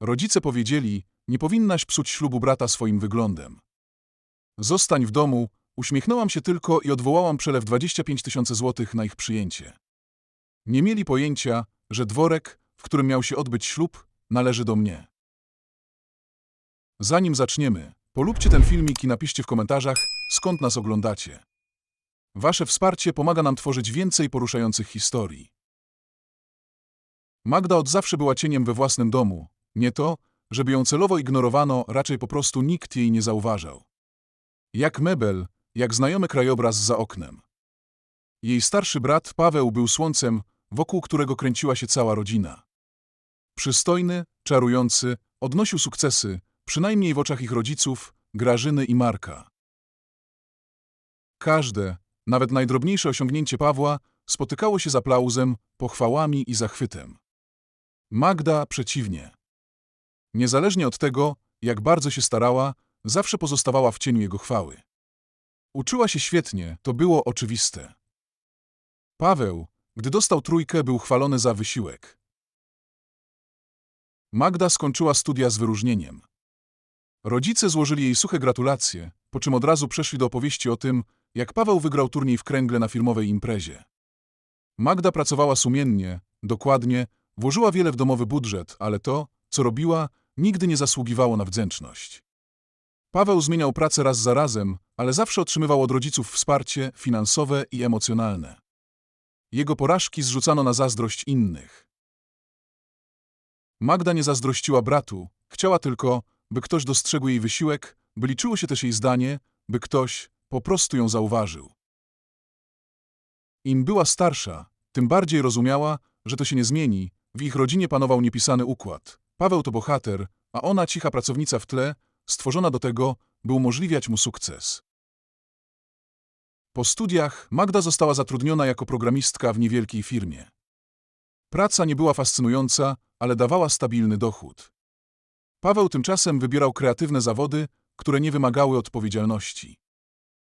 Rodzice powiedzieli, nie powinnaś psuć ślubu brata swoim wyglądem. Zostań w domu, uśmiechnęłam się tylko i odwołałam przelew 25 tysięcy złotych na ich przyjęcie. Nie mieli pojęcia, że dworek, w którym miał się odbyć ślub, należy do mnie. Zanim zaczniemy, polubcie ten filmik i napiszcie w komentarzach, skąd nas oglądacie. Wasze wsparcie pomaga nam tworzyć więcej poruszających historii. Magda od zawsze była cieniem we własnym domu. Nie to, żeby ją celowo ignorowano, raczej po prostu nikt jej nie zauważał. Jak mebel, jak znajomy krajobraz za oknem. Jej starszy brat Paweł był słońcem, wokół którego kręciła się cała rodzina. Przystojny, czarujący, odnosił sukcesy, przynajmniej w oczach ich rodziców, Grażyny i Marka. Każde, nawet najdrobniejsze osiągnięcie Pawła spotykało się z aplauzem, pochwałami i zachwytem. Magda przeciwnie. Niezależnie od tego, jak bardzo się starała, zawsze pozostawała w cieniu jego chwały. Uczyła się świetnie, to było oczywiste. Paweł, gdy dostał trójkę, był chwalony za wysiłek. Magda skończyła studia z wyróżnieniem. Rodzice złożyli jej suche gratulacje, po czym od razu przeszli do opowieści o tym, jak Paweł wygrał turniej w kręgle na firmowej imprezie. Magda pracowała sumiennie, dokładnie, włożyła wiele w domowy budżet, ale to, co robiła, nigdy nie zasługiwało na wdzięczność. Paweł zmieniał pracę raz za razem, ale zawsze otrzymywał od rodziców wsparcie finansowe i emocjonalne. Jego porażki zrzucano na zazdrość innych. Magda nie zazdrościła bratu, chciała tylko, by ktoś dostrzegł jej wysiłek, by liczyło się też jej zdanie, by ktoś po prostu ją zauważył. Im była starsza, tym bardziej rozumiała, że to się nie zmieni, w ich rodzinie panował niepisany układ. Paweł to bohater, a ona cicha pracownica w tle, stworzona do tego, by umożliwiać mu sukces. Po studiach Magda została zatrudniona jako programistka w niewielkiej firmie. Praca nie była fascynująca, ale dawała stabilny dochód. Paweł tymczasem wybierał kreatywne zawody, które nie wymagały odpowiedzialności.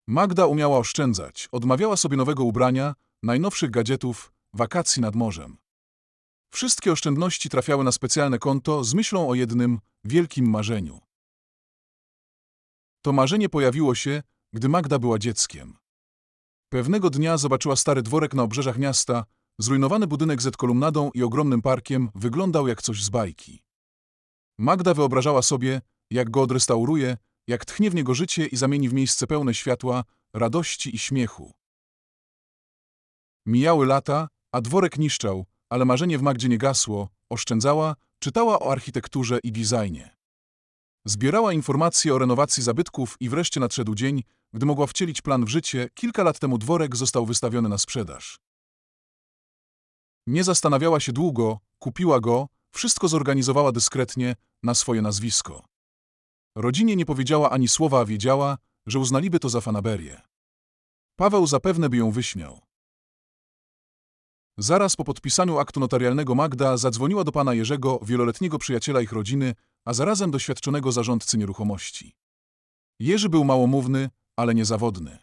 Magda umiała oszczędzać, odmawiała sobie nowego ubrania, najnowszych gadżetów, wakacji nad morzem. Wszystkie oszczędności trafiały na specjalne konto z myślą o jednym, wielkim marzeniu. To marzenie pojawiło się, gdy Magda była dzieckiem. Pewnego dnia zobaczyła stary dworek na obrzeżach miasta, zrujnowany budynek z kolumnadą i ogromnym parkiem wyglądał jak coś z bajki. Magda wyobrażała sobie, jak go odrestauruje, jak tchnie w niego życie i zamieni w miejsce pełne światła, radości i śmiechu. Mijały lata, a dworek niszczał, ale marzenie w Magdzie nie gasło, oszczędzała, czytała o architekturze i designie. Zbierała informacje o renowacji zabytków i wreszcie nadszedł dzień, gdy mogła wcielić plan w życie, kilka lat temu dworek został wystawiony na sprzedaż. Nie zastanawiała się długo, kupiła go, wszystko zorganizowała dyskretnie, na swoje nazwisko. Rodzinie nie powiedziała ani słowa, a wiedziała, że uznaliby to za fanaberię. Paweł zapewne by ją wyśmiał. Zaraz po podpisaniu aktu notarialnego Magda zadzwoniła do pana Jerzego, wieloletniego przyjaciela ich rodziny, a zarazem doświadczonego zarządcy nieruchomości. Jerzy był małomówny, ale niezawodny.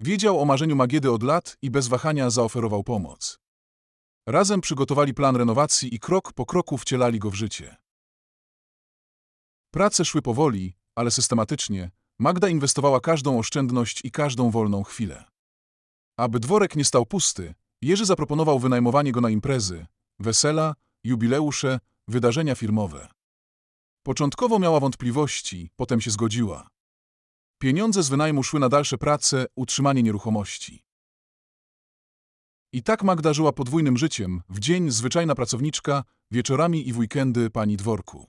Wiedział o marzeniu Magiedy od lat i bez wahania zaoferował pomoc. Razem przygotowali plan renowacji i krok po kroku wcielali go w życie. Prace szły powoli, ale systematycznie. Magda inwestowała każdą oszczędność i każdą wolną chwilę. Aby dworek nie stał pusty, Jerzy zaproponował wynajmowanie go na imprezy, wesela, jubileusze, wydarzenia firmowe. Początkowo miała wątpliwości, potem się zgodziła. Pieniądze z wynajmu szły na dalsze prace, utrzymanie nieruchomości. I tak Magda żyła podwójnym życiem, w dzień zwyczajna pracowniczka, wieczorami i w weekendy pani dworku.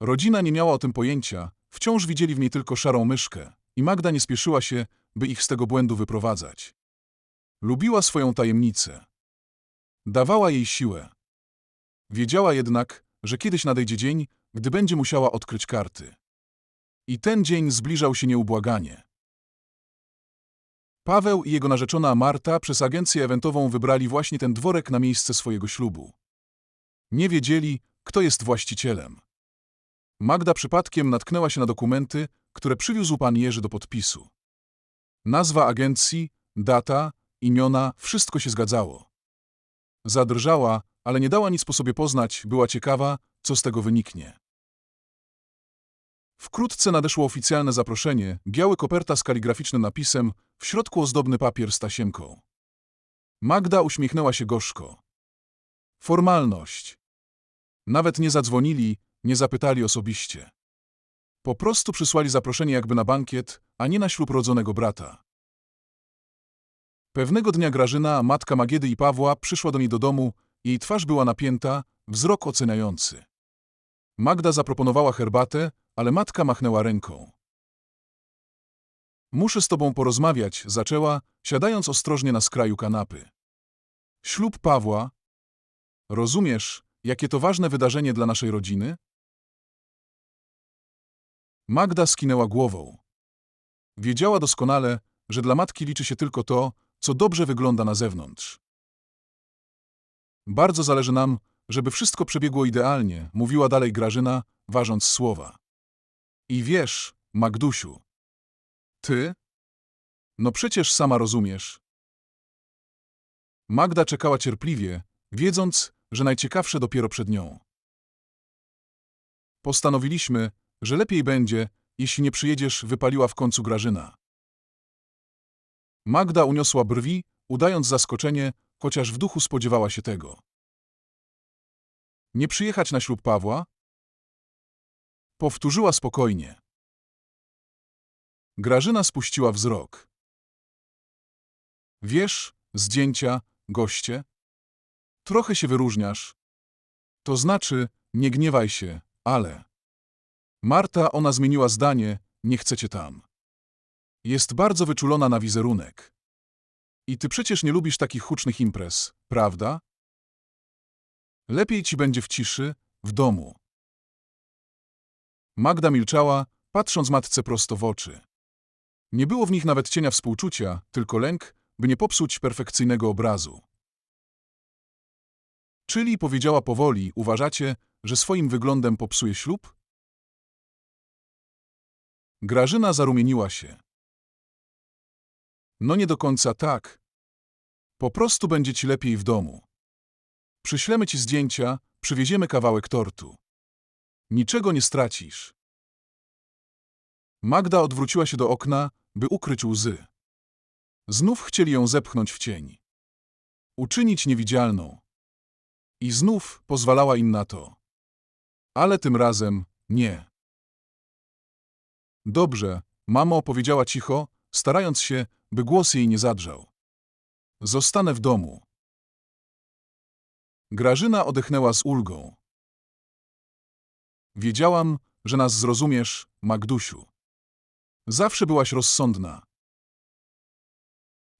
Rodzina nie miała o tym pojęcia, wciąż widzieli w niej tylko szarą myszkę i Magda nie spieszyła się, by ich z tego błędu wyprowadzać. Lubiła swoją tajemnicę. Dawała jej siłę. Wiedziała jednak, że kiedyś nadejdzie dzień, gdy będzie musiała odkryć karty. I ten dzień zbliżał się nieubłaganie. Paweł i jego narzeczona Marta przez agencję eventową wybrali właśnie ten dworek na miejsce swojego ślubu. Nie wiedzieli, kto jest właścicielem. Magda przypadkiem natknęła się na dokumenty, które przywiózł pan Jerzy do podpisu. Nazwa agencji, data, imiona, wszystko się zgadzało. Zadrżała, ale nie dała nic po sobie poznać, była ciekawa, co z tego wyniknie. Wkrótce nadeszło oficjalne zaproszenie, biały koperta z kaligraficznym napisem, w środku ozdobny papier z tasiemką. Magda uśmiechnęła się gorzko. Formalność. Nawet nie zadzwonili, nie zapytali osobiście. Po prostu przysłali zaproszenie jakby na bankiet, a nie na ślub rodzonego brata. Pewnego dnia Grażyna, matka Magiedy i Pawła, przyszła do niej do domu, jej twarz była napięta, wzrok oceniający. Magda zaproponowała herbatę, ale matka machnęła ręką. Muszę z tobą porozmawiać, zaczęła, siadając ostrożnie na skraju kanapy. Ślub Pawła. Rozumiesz, jakie to ważne wydarzenie dla naszej rodziny? Magda skinęła głową. Wiedziała doskonale, że dla matki liczy się tylko to, co dobrze wygląda na zewnątrz. Bardzo zależy nam, żeby wszystko przebiegło idealnie, mówiła dalej Grażyna, ważąc słowa. I wiesz, Magdusiu, ty? No przecież sama rozumiesz. Magda czekała cierpliwie, wiedząc, że najciekawsze dopiero przed nią. Postanowiliśmy, że lepiej będzie, jeśli nie przyjedziesz, wypaliła w końcu Grażyna. Magda uniosła brwi, udając zaskoczenie, chociaż w duchu spodziewała się tego. Nie przyjechać na ślub Pawła? Powtórzyła spokojnie. Grażyna spuściła wzrok. Wiesz, zdjęcia, goście? Trochę się wyróżniasz. To znaczy, nie gniewaj się, ale... Marta, ona zmieniła zdanie, nie chcecie tam. Jest bardzo wyczulona na wizerunek. I ty przecież nie lubisz takich hucznych imprez, prawda? Lepiej ci będzie w ciszy, w domu. Magda milczała, patrząc matce prosto w oczy. Nie było w nich nawet cienia współczucia, tylko lęk, by nie popsuć perfekcyjnego obrazu. Czyli powiedziała powoli, uważacie, że swoim wyglądem popsuje ślub? Grażyna zarumieniła się. No nie do końca tak. Po prostu będzie ci lepiej w domu. Przyślemy ci zdjęcia, przywieziemy kawałek tortu. Niczego nie stracisz. Magda odwróciła się do okna, by ukryć łzy. Znów chcieli ją zepchnąć w cień. Uczynić niewidzialną. I znów pozwalała im na to. Ale tym razem nie. Dobrze, mamo opowiedziała cicho, starając się, by głos jej nie zadrżał. Zostanę w domu. Grażyna odetchnęła z ulgą. Wiedziałam, że nas zrozumiesz, Magdusiu. Zawsze byłaś rozsądna.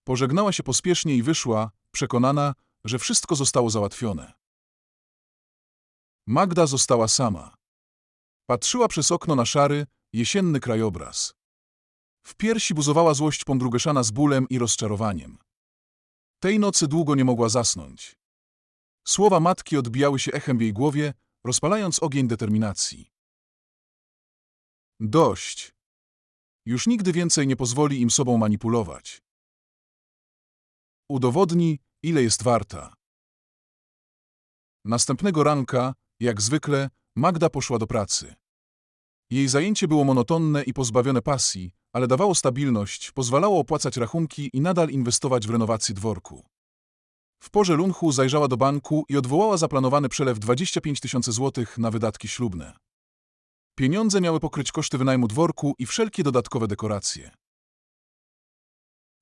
Pożegnała się pospiesznie i wyszła, przekonana, że wszystko zostało załatwione. Magda została sama. Patrzyła przez okno na szary, jesienny krajobraz. W piersi buzowała złość Pądrugeszana z bólem i rozczarowaniem. Tej nocy długo nie mogła zasnąć. Słowa matki odbijały się echem w jej głowie, rozpalając ogień determinacji. Dość. Już nigdy więcej nie pozwoli im sobą manipulować. Udowodni, ile jest warta. Następnego ranka, jak zwykle, Magda poszła do pracy. Jej zajęcie było monotonne i pozbawione pasji, ale dawało stabilność, pozwalało opłacać rachunki i nadal inwestować w renowację dworku. W porze lunchu zajrzała do banku i odwołała zaplanowany przelew 25 tysięcy złotych na wydatki ślubne. Pieniądze miały pokryć koszty wynajmu dworku i wszelkie dodatkowe dekoracje.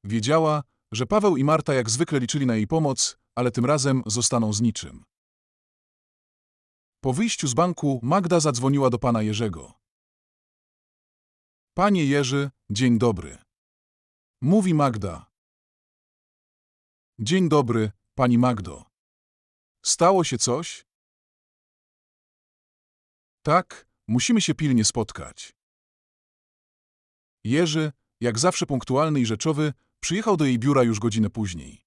Wiedziała, że Paweł i Marta jak zwykle liczyli na jej pomoc, ale tym razem zostaną z niczym. Po wyjściu z banku Magda zadzwoniła do pana Jerzego. Panie Jerzy, dzień dobry. Mówi Magda. Dzień dobry, pani Magdo. Stało się coś? Tak, musimy się pilnie spotkać. Jerzy, jak zawsze punktualny i rzeczowy, przyjechał do jej biura już godzinę później.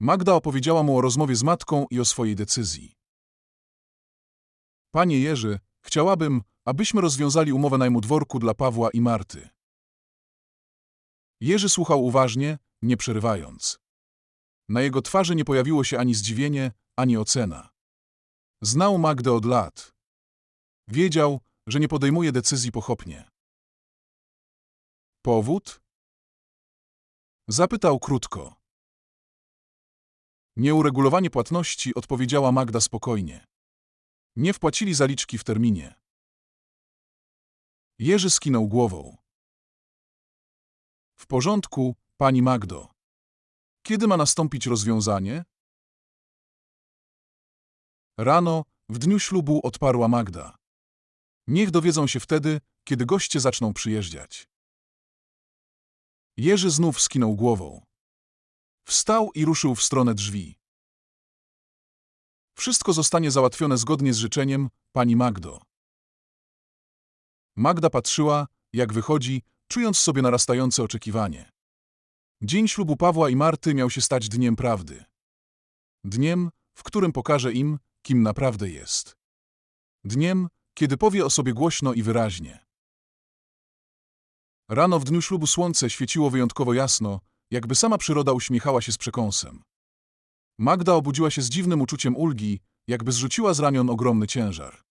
Magda opowiedziała mu o rozmowie z matką i o swojej decyzji. Panie Jerzy, chciałabym, abyśmy rozwiązali umowę najmu dworku dla Pawła i Marty. Jerzy słuchał uważnie, nie przerywając. Na jego twarzy nie pojawiło się ani zdziwienie, ani ocena. Znał Magdę od lat. Wiedział, że nie podejmuje decyzji pochopnie. Powód? Zapytał krótko. Nieuregulowanie płatności odpowiedziała Magda spokojnie. Nie wpłacili zaliczki w terminie. Jerzy skinął głową. W porządku, pani Magdo. Kiedy ma nastąpić rozwiązanie? Rano, w dniu ślubu odparła Magda. Niech dowiedzą się wtedy, kiedy goście zaczną przyjeżdżać. Jerzy znów skinął głową. Wstał i ruszył w stronę drzwi. Wszystko zostanie załatwione zgodnie z życzeniem, pani Magdo. Magda patrzyła, jak wychodzi, czując sobie narastające oczekiwanie. Dzień ślubu Pawła i Marty miał się stać dniem prawdy. Dniem, w którym pokaże im, kim naprawdę jest. Dniem, kiedy powie o sobie głośno i wyraźnie. Rano w dniu ślubu słońce świeciło wyjątkowo jasno, jakby sama przyroda uśmiechała się z przekąsem. Magda obudziła się z dziwnym uczuciem ulgi, jakby zrzuciła z ramion ogromny ciężar.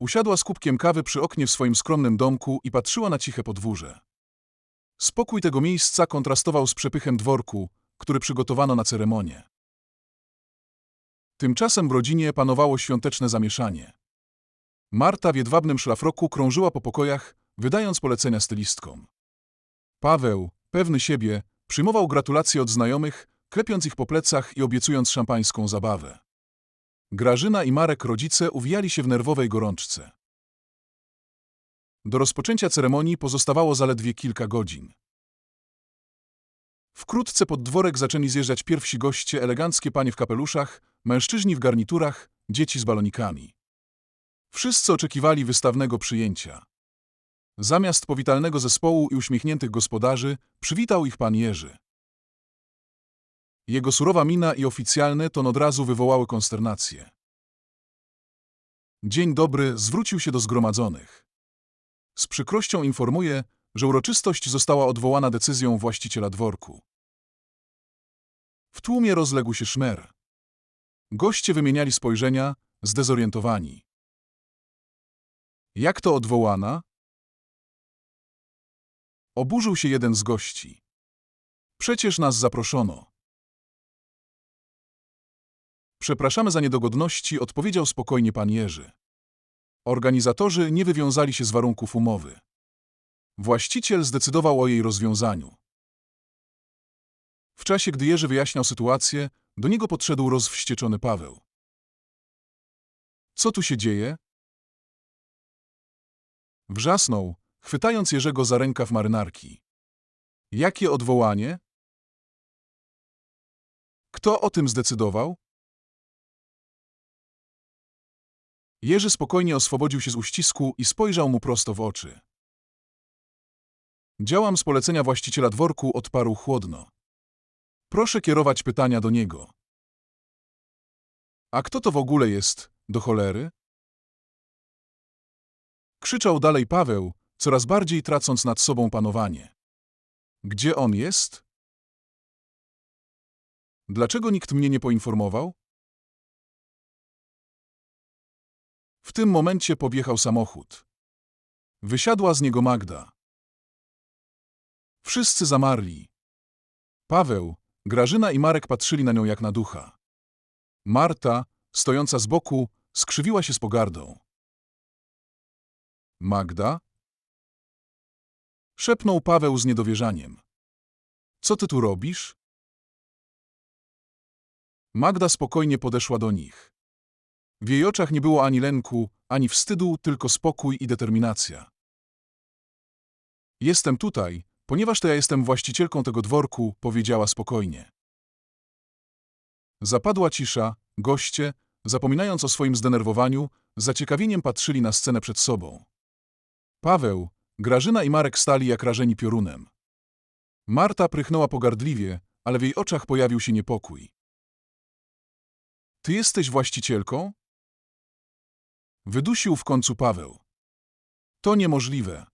Usiadła z kubkiem kawy przy oknie w swoim skromnym domku i patrzyła na ciche podwórze. Spokój tego miejsca kontrastował z przepychem dworku, który przygotowano na ceremonię. Tymczasem w rodzinie panowało świąteczne zamieszanie. Marta w jedwabnym szlafroku krążyła po pokojach, wydając polecenia stylistkom. Paweł, pewny siebie, przyjmował gratulacje od znajomych, klepiąc ich po plecach i obiecując szampańską zabawę. Grażyna i Marek rodzice uwijali się w nerwowej gorączce. Do rozpoczęcia ceremonii pozostawało zaledwie kilka godzin. Wkrótce pod dworek zaczęli zjeżdżać pierwsi goście, eleganckie panie w kapeluszach, mężczyźni w garniturach, dzieci z balonikami. Wszyscy oczekiwali wystawnego przyjęcia. Zamiast powitalnego zespołu i uśmiechniętych gospodarzy, przywitał ich pan Jerzy. Jego surowa mina i oficjalny ton od razu wywołały konsternację. Dzień dobry zwrócił się do zgromadzonych. Z przykrością informuje, że uroczystość została odwołana decyzją właściciela dworku. W tłumie rozległ się szmer. Goście wymieniali spojrzenia, zdezorientowani. Jak to odwołana? Oburzył się jeden z gości. Przecież nas zaproszono. Przepraszamy za niedogodności, odpowiedział spokojnie pan Jerzy. Organizatorzy nie wywiązali się z warunków umowy. Właściciel zdecydował o jej rozwiązaniu. W czasie, gdy Jerzy wyjaśniał sytuację, do niego podszedł rozwścieczony Paweł. Co tu się dzieje? Wrzasnął, chwytając Jerzego za rękaw marynarki. Jakie odwołanie? Kto o tym zdecydował? Jerzy spokojnie oswobodził się z uścisku i spojrzał mu prosto w oczy. Działam z polecenia właściciela dworku, odparł chłodno. Proszę kierować pytania do niego. A kto to w ogóle jest, do cholery? Krzyczał dalej Paweł, coraz bardziej tracąc nad sobą panowanie. Gdzie on jest? Dlaczego nikt mnie nie poinformował? W tym momencie podjechał samochód. Wysiadła z niego Magda. Wszyscy zamarli. Paweł, Grażyna i Marek patrzyli na nią jak na ducha. Marta, stojąca z boku, skrzywiła się z pogardą. Magda? Szepnął Paweł z niedowierzaniem. Co ty tu robisz? Magda spokojnie podeszła do nich. W jej oczach nie było ani lęku, ani wstydu, tylko spokój i determinacja. Jestem tutaj, ponieważ to ja jestem właścicielką tego dworku, powiedziała spokojnie. Zapadła cisza, goście, zapominając o swoim zdenerwowaniu, zaciekawieniem patrzyli na scenę przed sobą. Paweł, Grażyna i Marek stali jak rażeni piorunem. Marta prychnęła pogardliwie, ale w jej oczach pojawił się niepokój. Ty jesteś właścicielką? Wydusił w końcu Paweł. To niemożliwe.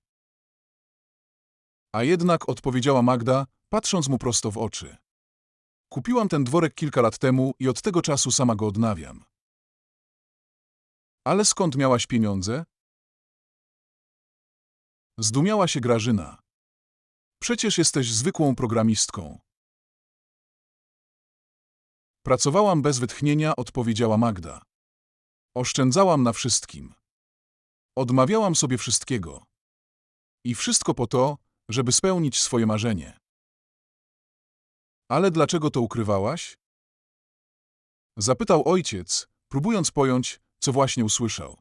A jednak odpowiedziała Magda, patrząc mu prosto w oczy. Kupiłam ten dworek kilka lat temu i od tego czasu sama go odnawiam. Ale skąd miałaś pieniądze? Zdumiała się Grażyna. Przecież jesteś zwykłą programistką. Pracowałam bez wytchnienia, odpowiedziała Magda. Oszczędzałam na wszystkim. Odmawiałam sobie wszystkiego. I wszystko po to, żeby spełnić swoje marzenie. Ale dlaczego to ukrywałaś? Zapytał ojciec, próbując pojąć, co właśnie usłyszał.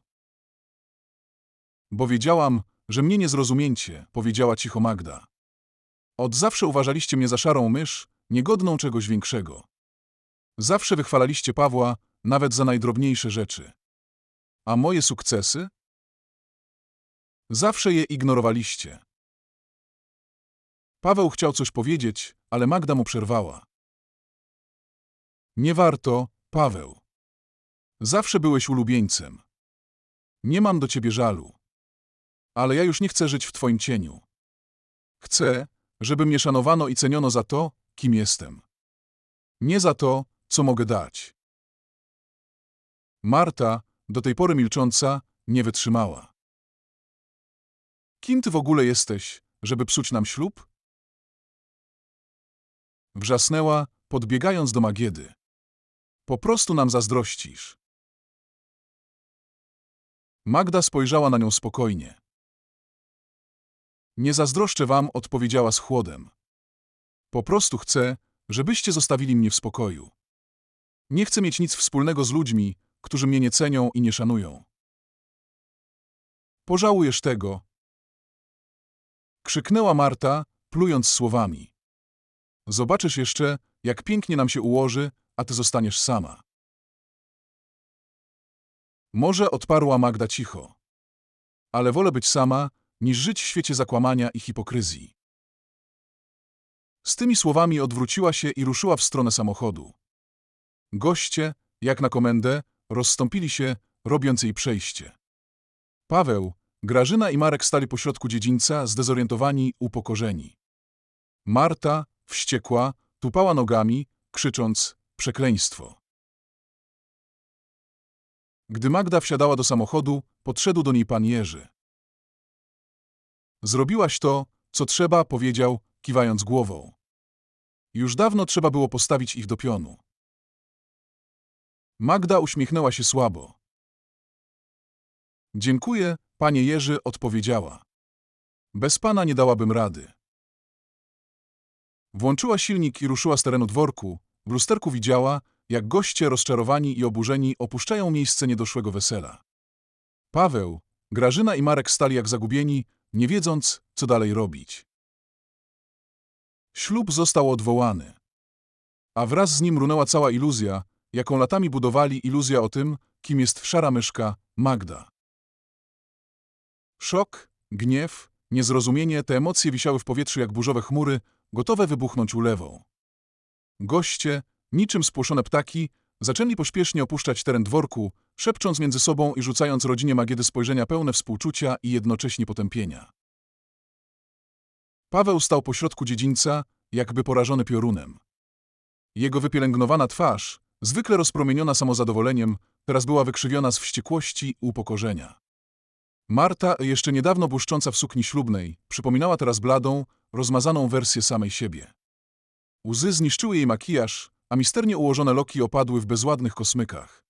Bo wiedziałam, że mnie nie zrozumiecie, powiedziała cicho Magda. Od zawsze uważaliście mnie za szarą mysz, niegodną czegoś większego. Zawsze wychwalaliście Pawła, nawet za najdrobniejsze rzeczy. A moje sukcesy? Zawsze je ignorowaliście. Paweł chciał coś powiedzieć, ale Magda mu przerwała. Nie warto, Paweł. Zawsze byłeś ulubieńcem. Nie mam do ciebie żalu. Ale ja już nie chcę żyć w twoim cieniu. Chcę, żeby mnie szanowano i ceniono za to, kim jestem. Nie za to, co mogę dać. Marta, do tej pory milcząca, nie wytrzymała. Kim ty w ogóle jesteś, żeby psuć nam ślub? Wrzasnęła, podbiegając do Magiedy. Po prostu nam zazdrościsz. Magda spojrzała na nią spokojnie. Nie zazdroszczę wam, odpowiedziała z chłodem. Po prostu chcę, żebyście zostawili mnie w spokoju. Nie chcę mieć nic wspólnego z ludźmi, którzy mnie nie cenią i nie szanują. Pożałujesz tego, krzyknęła Marta, plując słowami. Zobaczysz jeszcze, jak pięknie nam się ułoży, a ty zostaniesz sama. Może odparła Magda cicho. Ale wolę być sama, niż żyć w świecie zakłamania i hipokryzji. Z tymi słowami odwróciła się i ruszyła w stronę samochodu. Goście, jak na komendę, rozstąpili się, robiąc jej przejście. Paweł, Grażyna i Marek stali pośrodku dziedzińca, zdezorientowani, upokorzeni. Marta, wściekła, tupała nogami, krzycząc przekleństwo. Gdy Magda wsiadała do samochodu, podszedł do niej pan Jerzy. Zrobiłaś to, co trzeba, powiedział, kiwając głową. Już dawno trzeba było postawić ich do pionu. Magda uśmiechnęła się słabo. Dziękuję, panie Jerzy, odpowiedziała. Bez pana nie dałabym rady. Włączyła silnik i ruszyła z terenu dworku. W lusterku widziała, jak goście rozczarowani i oburzeni opuszczają miejsce niedoszłego wesela. Paweł, Grażyna i Marek stali jak zagubieni, nie wiedząc, co dalej robić. Ślub został odwołany. A wraz z nim runęła cała iluzja, jaką latami budowali iluzja o tym, kim jest szara myszka Magda. Szok, gniew, niezrozumienie, te emocje wisiały w powietrzu jak burzowe chmury, gotowe wybuchnąć ulewą. Goście, niczym spłoszone ptaki, zaczęli pośpiesznie opuszczać teren dworku, szepcząc między sobą i rzucając rodzinie Magiedy spojrzenia pełne współczucia i jednocześnie potępienia. Paweł stał pośrodku dziedzińca, jakby porażony piorunem. Jego wypielęgnowana twarz, zwykle rozpromieniona samozadowoleniem, teraz była wykrzywiona z wściekłości i upokorzenia. Marta, jeszcze niedawno błyszcząca w sukni ślubnej, przypominała teraz bladą, rozmazaną wersję samej siebie. Łzy zniszczyły jej makijaż, a misternie ułożone loki opadły w bezładnych kosmykach.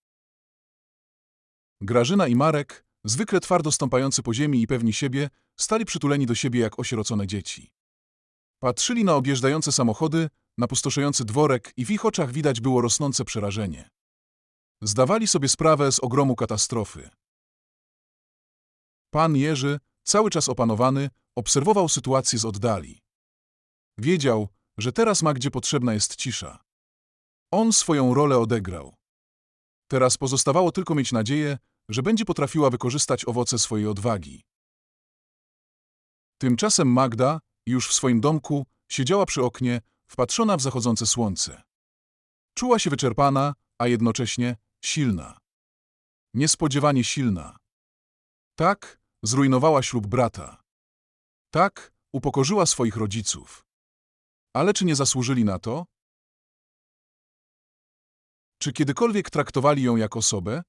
Grażyna i Marek, zwykle twardo stąpający po ziemi i pewni siebie, stali przytuleni do siebie jak osierocone dzieci. Patrzyli na objeżdżające samochody, na pustoszający dworek i w ich oczach widać było rosnące przerażenie. Zdawali sobie sprawę z ogromu katastrofy. Pan Jerzy, cały czas opanowany, obserwował sytuację z oddali. Wiedział, że teraz Magdzie potrzebna jest cisza. On swoją rolę odegrał. Teraz pozostawało tylko mieć nadzieję, że będzie potrafiła wykorzystać owoce swojej odwagi. Tymczasem Magda, już w swoim domku, siedziała przy oknie, wpatrzona w zachodzące słońce. Czuła się wyczerpana, a jednocześnie silna. Niespodziewanie silna. Tak, zrujnowała ślub brata. Tak, upokorzyła swoich rodziców. Ale czy nie zasłużyli na to? Czy kiedykolwiek traktowali ją jak osobę?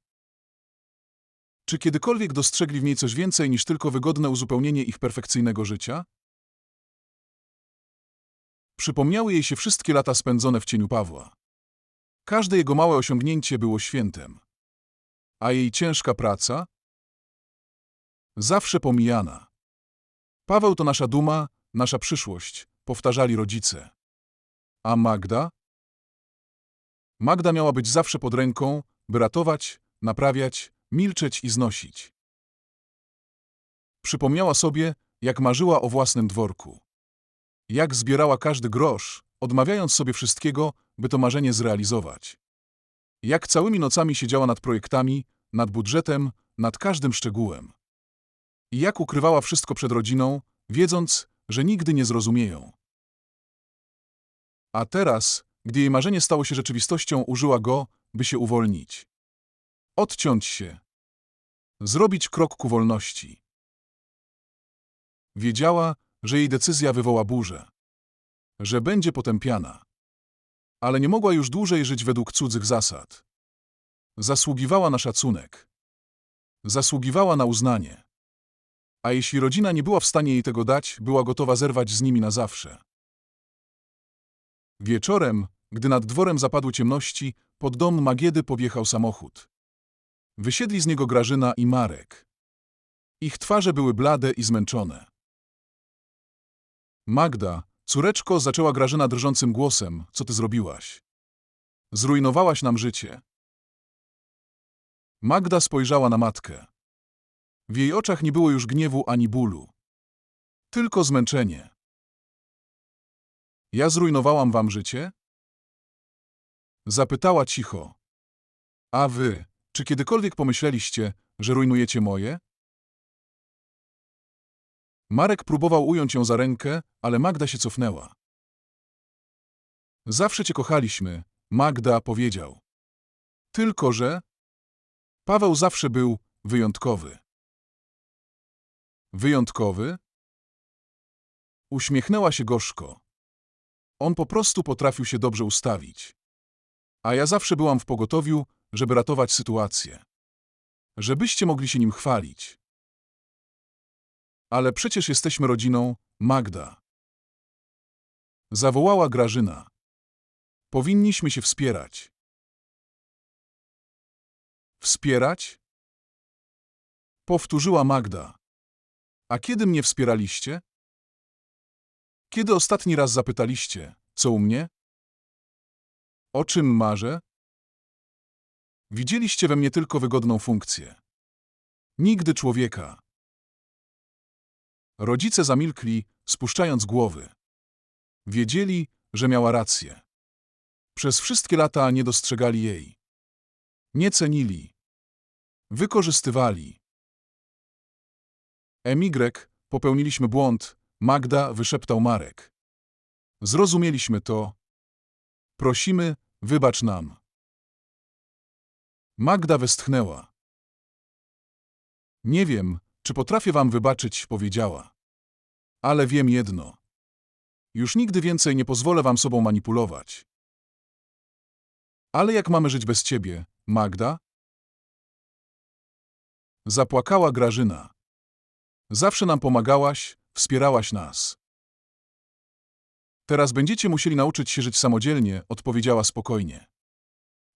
Czy kiedykolwiek dostrzegli w niej coś więcej niż tylko wygodne uzupełnienie ich perfekcyjnego życia? Przypomniały jej się wszystkie lata spędzone w cieniu Pawła. Każde jego małe osiągnięcie było świętem. A jej ciężka praca? Zawsze pomijana. Paweł to nasza duma, nasza przyszłość, powtarzali rodzice. A Magda? Magda miała być zawsze pod ręką, by ratować, naprawiać, milczeć i znosić. Przypomniała sobie, jak marzyła o własnym dworku. Jak zbierała każdy grosz, odmawiając sobie wszystkiego, by to marzenie zrealizować. Jak całymi nocami siedziała nad projektami, nad budżetem, nad każdym szczegółem. I jak ukrywała wszystko przed rodziną, wiedząc, że nigdy nie zrozumieją. A teraz, gdy jej marzenie stało się rzeczywistością, użyła go, by się uwolnić. Odciąć się. Zrobić krok ku wolności. Wiedziała, że jej decyzja wywoła burzę. Że będzie potępiana. Ale nie mogła już dłużej żyć według cudzych zasad. Zasługiwała na szacunek. Zasługiwała na uznanie. A jeśli rodzina nie była w stanie jej tego dać, była gotowa zerwać z nimi na zawsze. Wieczorem, gdy nad dworem zapadły ciemności, pod dom Magiedy podjechał samochód. Wysiedli z niego Grażyna i Marek. Ich twarze były blade i zmęczone. Magda, córeczko, zaczęła Grażyna drżącym głosem, co ty zrobiłaś? Zrujnowałaś nam życie. Magda spojrzała na matkę. W jej oczach nie było już gniewu ani bólu. Tylko zmęczenie. Ja zrujnowałam wam życie? Zapytała cicho. A wy, czy kiedykolwiek pomyśleliście, że rujnujecie moje? Marek próbował ująć ją za rękę, ale Magda się cofnęła. Zawsze cię kochaliśmy, Magda powiedział. Tylko, że Paweł zawsze był wyjątkowy. Wyjątkowy? Uśmiechnęła się gorzko. On po prostu potrafił się dobrze ustawić. A ja zawsze byłam w pogotowiu, żeby ratować sytuację. Żebyście mogli się nim chwalić. Ale przecież jesteśmy rodziną, Magda. Zawołała Grażyna. Powinniśmy się wspierać. Wspierać? Powtórzyła Magda. A kiedy mnie wspieraliście? Kiedy ostatni raz zapytaliście, co u mnie? O czym marzę? Widzieliście we mnie tylko wygodną funkcję. Nigdy człowieka. Rodzice zamilkli, spuszczając głowy. Wiedzieli, że miała rację. Przez wszystkie lata nie dostrzegali jej. Nie cenili. Wykorzystywali. Emigre, popełniliśmy błąd, Magda wyszeptał Marek. Zrozumieliśmy to. Prosimy, wybacz nam. Magda westchnęła. Nie wiem, czy potrafię wam wybaczyć, powiedziała. Ale wiem jedno. Już nigdy więcej nie pozwolę wam sobą manipulować. Ale jak mamy żyć bez ciebie, Magda? Zapłakała Grażyna. Zawsze nam pomagałaś, wspierałaś nas. Teraz będziecie musieli nauczyć się żyć samodzielnie, odpowiedziała spokojnie.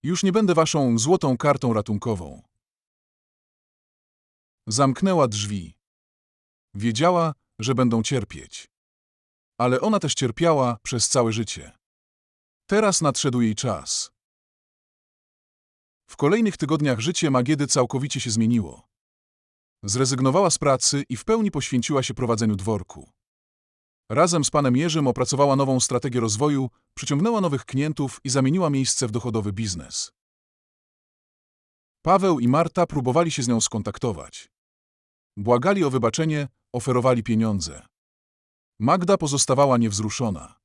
Już nie będę waszą złotą kartą ratunkową. Zamknęła drzwi. Wiedziała, że będą cierpieć. Ale ona też cierpiała przez całe życie. Teraz nadszedł jej czas. W kolejnych tygodniach życie Magiedy całkowicie się zmieniło. Zrezygnowała z pracy i w pełni poświęciła się prowadzeniu dworku. Razem z panem Jerzym opracowała nową strategię rozwoju, przyciągnęła nowych klientów i zamieniła miejsce w dochodowy biznes. Paweł i Marta próbowali się z nią skontaktować. Błagali o wybaczenie, oferowali pieniądze. Magda pozostawała niewzruszona.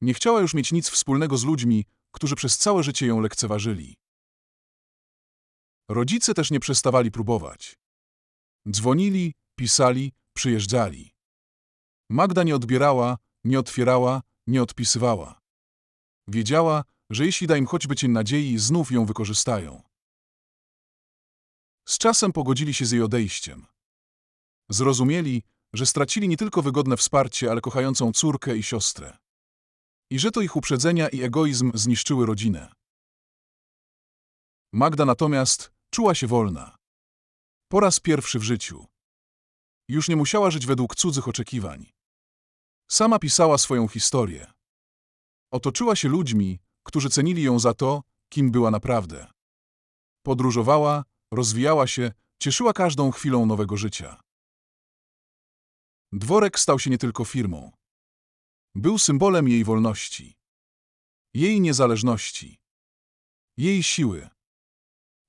Nie chciała już mieć nic wspólnego z ludźmi, którzy przez całe życie ją lekceważyli. Rodzice też nie przestawali próbować. Dzwonili, pisali, przyjeżdżali. Magda nie odbierała, nie otwierała, nie odpisywała. Wiedziała, że jeśli da im choćby cień nadziei, znów ją wykorzystają. Z czasem pogodzili się z jej odejściem. Zrozumieli, że stracili nie tylko wygodne wsparcie, ale kochającą córkę i siostrę. I że to ich uprzedzenia i egoizm zniszczyły rodzinę. Magda natomiast czuła się wolna. Po raz pierwszy w życiu. Już nie musiała żyć według cudzych oczekiwań. Sama pisała swoją historię. Otoczyła się ludźmi, którzy cenili ją za to, kim była naprawdę. Podróżowała, rozwijała się, cieszyła każdą chwilą nowego życia. Dworek stał się nie tylko firmą. Był symbolem jej wolności, jej niezależności, jej siły.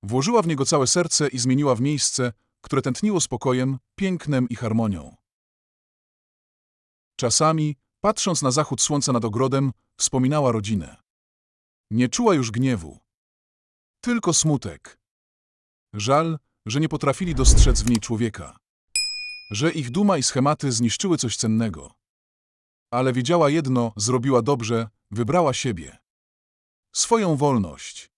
Włożyła w niego całe serce i zmieniła w miejsce, które tętniło spokojem, pięknem i harmonią. Czasami, patrząc na zachód słońca nad ogrodem, wspominała rodzinę. Nie czuła już gniewu. Tylko smutek. Żal, że nie potrafili dostrzec w niej człowieka. Że ich duma i schematy zniszczyły coś cennego. Ale wiedziała jedno, zrobiła dobrze, wybrała siebie. Swoją wolność.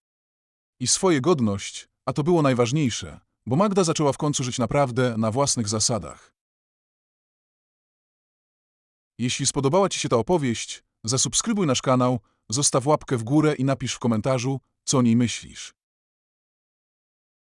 I swoje godność, a to było najważniejsze, bo Magda zaczęła w końcu żyć naprawdę na własnych zasadach. Jeśli spodobała Ci się ta opowieść, zasubskrybuj nasz kanał, zostaw łapkę w górę i napisz w komentarzu, co o niej myślisz.